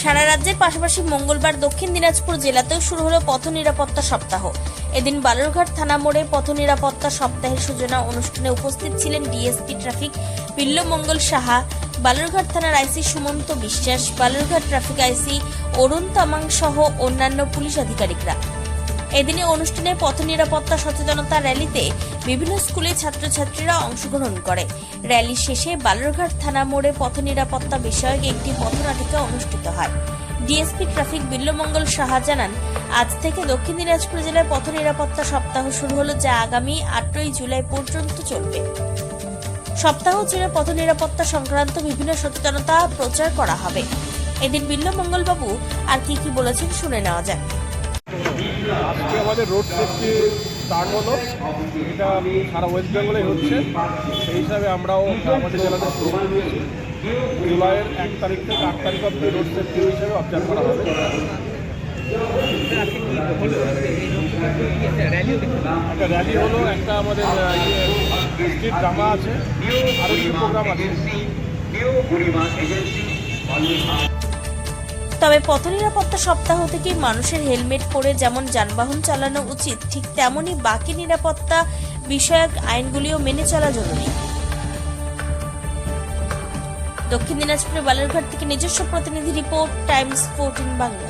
সারা রাজ্যের পাশাপাশি মঙ্গলবার দক্ষিণ দিনাজপুর জেলাতেও শুরু হলো পথ নিরাপত্তা সপ্তাহ। এদিন বালুরঘাট থানা মোড়ে পথ নিরাপত্তা সপ্তাহের সূচনা অনুষ্ঠানে উপস্থিত ছিলেন ডিএসপি ট্রাফিক বিল্লমঙ্গল সাহা, বালুরঘাট থানার IC Sumanta Biswas, Balurghat traffic IC Arun Tamang সহ অন্যান্য পুলিশ আধিকারিকরা। এদিনে অনুষ্ঠানে পথ নিরাপত্তা সচেতনতা র্যালিতে বিভিন্ন স্কুলের ছাত্রছাত্রীরা অংশগ্রহণ করে। র্যালি শেষে বালুরঘাট থানা মোড়ে পথ নিরাপত্তা বিষয়ক একটি পথনাটিকা অনুষ্ঠিত হয়। ডিএসপি ট্রাফিক বিল্লমঙ্গল সাহা জানান, আজ থেকে দক্ষিণ দিনাজপুর জেলায় পথ নিরাপত্তা সপ্তাহ শুরু হলো যা আগামী আটই জুলাই পর্যন্ত চলবে। সপ্তাহ জুড়ে পথ নিরাপত্তা সংক্রান্ত বিভিন্ন সচেতনতা প্রচার করা হবে। এদিন বিল্লমঙ্গলবাবু আর কি কি বলেছেন শুনে নেওয়া যাক। আজকে আমাদের রোড সেফটি স্টার্ট হলো। এটা সারা ওয়েস্ট বেঙ্গলে হচ্ছে। সেই হিসাবে আমরাও আমাদের জেলাতে জুলাইয়ের এক তারিখ থেকে আট তারিখ অব্দি রোড সেফটি হিসাবে অবজার্ভ করা হবে। একটা র্যালি হলো, একটা আমাদের স্ট্রিট ড্রামা আছে। আরও কিছু প্রোগ্রাম আছে। তবে পথ নিরাপত্তা সপ্তাহ থেকে মানুষের হেলমেট পরে যেমন যানবাহন চালানো উচিত, ঠিক তেমনই বাকি নিরাপত্তা বিষয়ক আইনগুলিও মেনে চলা জরুরি। দক্ষিণ দিনাজপুরের বালুরঘাট থেকে নিজস্ব প্রতিনিধি রিপোর্ট, টাইমস ফোরটিন বাংলা।